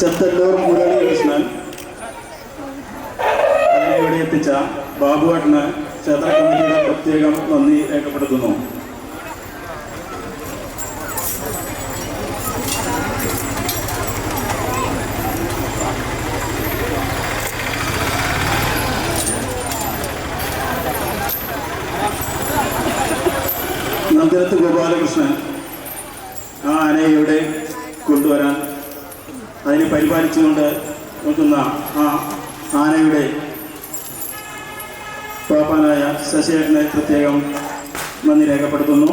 ചെത്തല്ലൂർ മുരളീകൃഷ്ണൻ കൃഷ്ണൻ. ഇവിടെ എത്തിച്ച ബാബുവേട്ടന് ക്ഷേത്ര കമ്മിറ്റിയുടെ പ്രത്യേകം നന്ദി രേഖപ്പെടുത്തുന്നു. നന്ദിരത്ത് ഗോപാലകൃഷ്ണൻ ആ ആനയെ ഇവിടെ കൊണ്ടുവരാൻ അതിനെ പരിപാലിച്ചുകൊണ്ട് നിൽക്കുന്ന ആ ആനയുടെ പാപ്പാനായ ശശിയേട്ടനെ പ്രത്യേകം നന്ദി രേഖപ്പെടുത്തുന്നു.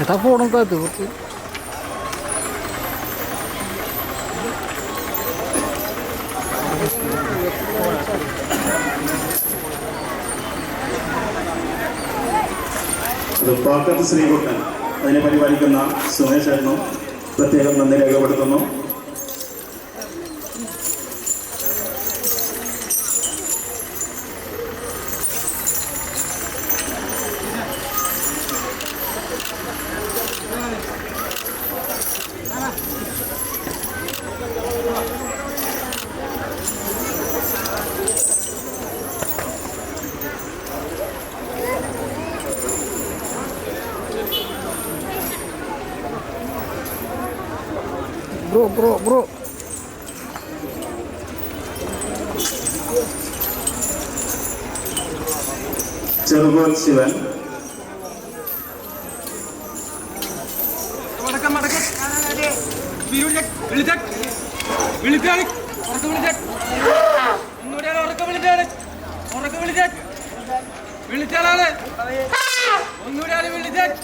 ഏട്ടാ ഫോണും കാത്തു കുറച്ച് അത് പാക്കത്ത് ശ്രീകുട്ടൻ. അതിനെ പരിപാലിക്കുന്ന സുമേഷ് ചേട്ടനും പ്രത്യേകം നന്ദി രേഖപ്പെടുത്തുന്നു. Bro bro bro Cherukol Shivan. വിളിച്ചക് ഒന്നുകൂടെ വിളിച്ചാണ്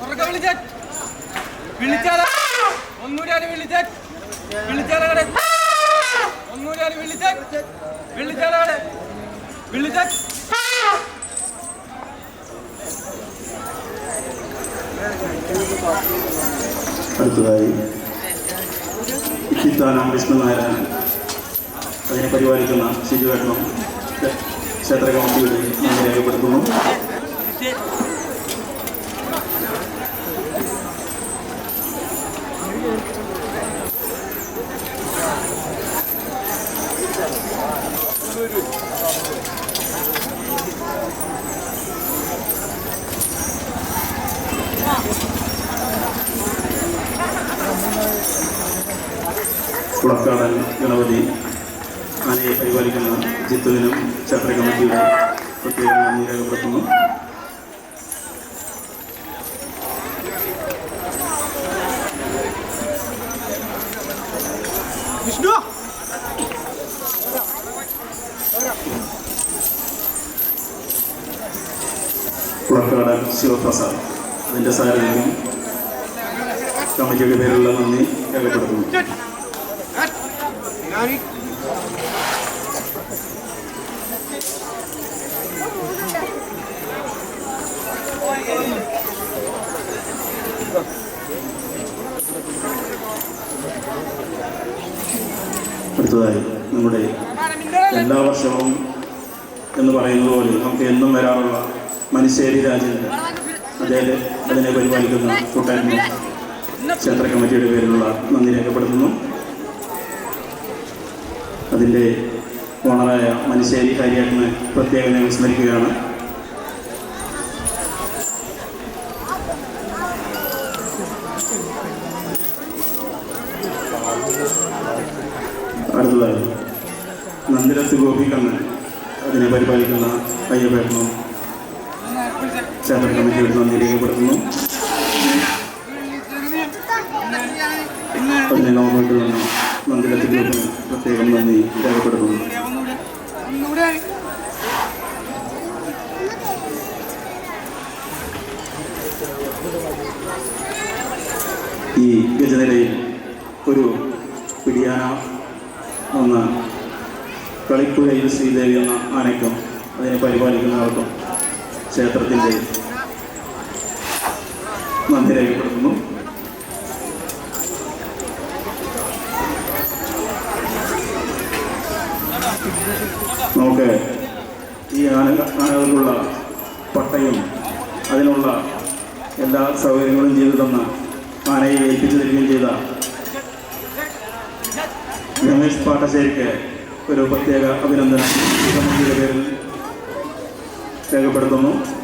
ഉറക്കം വിളിച്ചക് വിളിച്ചാലാ ഒന്നുകൂടെ വിളിച്ചക് വിഷ്ണു അടുത്തതായി വിഷ്ണുനാരായണൻ. അതിനെ പരിപാലിക്കുന്ന ശിശുവേട്ടനും ക്ഷേത്ര കമ്മിറ്റിയുടെ രേഖപ്പെടുത്തുന്നു. കുളക്കാടൻ ഗണപതി ആനയെ പരിപാലിക്കുന്ന ജിത്തുവിനും ക്ഷേത്ര കമ്മിറ്റിയുടെ പ്രത്യേകം നന്ദി രേഖപ്പെടുത്തുന്നു വിഷ്ണു കുളക്കാടൻ ശിവപ്രസാദ്. അതിന്റെ സാരഥ്യം കമ്മിറ്റിയുടെ പേരിലുള്ള നന്ദി രേഖപ്പെടുത്തുന്നു. അടുത്തതായി നമ്മുടെ എല്ലാ വർഷവും എന്ന് പറയുന്നത് പോലെ നമുക്ക് എന്നും വരാറുള്ള മനുശ്ശേരി രാജൻ അദ്ദേഹം അതിനെ പരിപാലിക്കുന്ന കൂട്ടായ്മ ക്ഷേത്ര കമ്മിറ്റിയുടെ പേരിലുള്ള നന്ദി രേഖപ്പെടുത്തുന്നു. അതിന്റെ ഓണറായ മനുശ്ശേരി ഹരിയേട്ടനെ പ്രത്യേകം ഞാൻ സ്മരിക്കുകയാണ്. അടുത്തതായി നന്ദിരത്ത് ഗോപിക്കണ്ണൻ അതിനെ പരിപാലിക്കുന്ന അയ്യപ്പേട്ടനും ക്ഷേത്ര കമ്മിറ്റിയുടെ നന്ദി രേഖപ്പെടുത്തുന്നു അതിനെ നോക്കിട്ട് നിന്ന് പ്രത്യേകം നന്ദി രേഖപ്പെടുത്തുന്നു. ഈ ഗജനിലയിൽ ഒരു പിടിയാന ഒന്ന് കളിപ്പുഴയിൽ ശ്രീദേവി എന്ന ആനയ്ക്കും അതിനെ പരിപാലിക്കുന്നവർക്കും ക്ഷേത്രത്തിന്റെ നന്ദി രേഖപ്പെടുത്തുന്നു. നമുക്ക് ഈ ആന ആനകൾക്കുള്ള പട്ടയും അതിനുള്ള എല്ലാ സൗകര്യങ്ങളും ചെയ്തു തന്ന ആനയെ ഏൽപ്പിച്ചു തരികയും ചെയ്ത രമേശ് പാട്ടശ്ശേരിക്ക് ഒരു പ്രത്യേക അഭിനന്ദനം. ഈ കമ്മിറ്റിയുടെ പേരിൽ രേഖപ്പെടുത്തുന്നു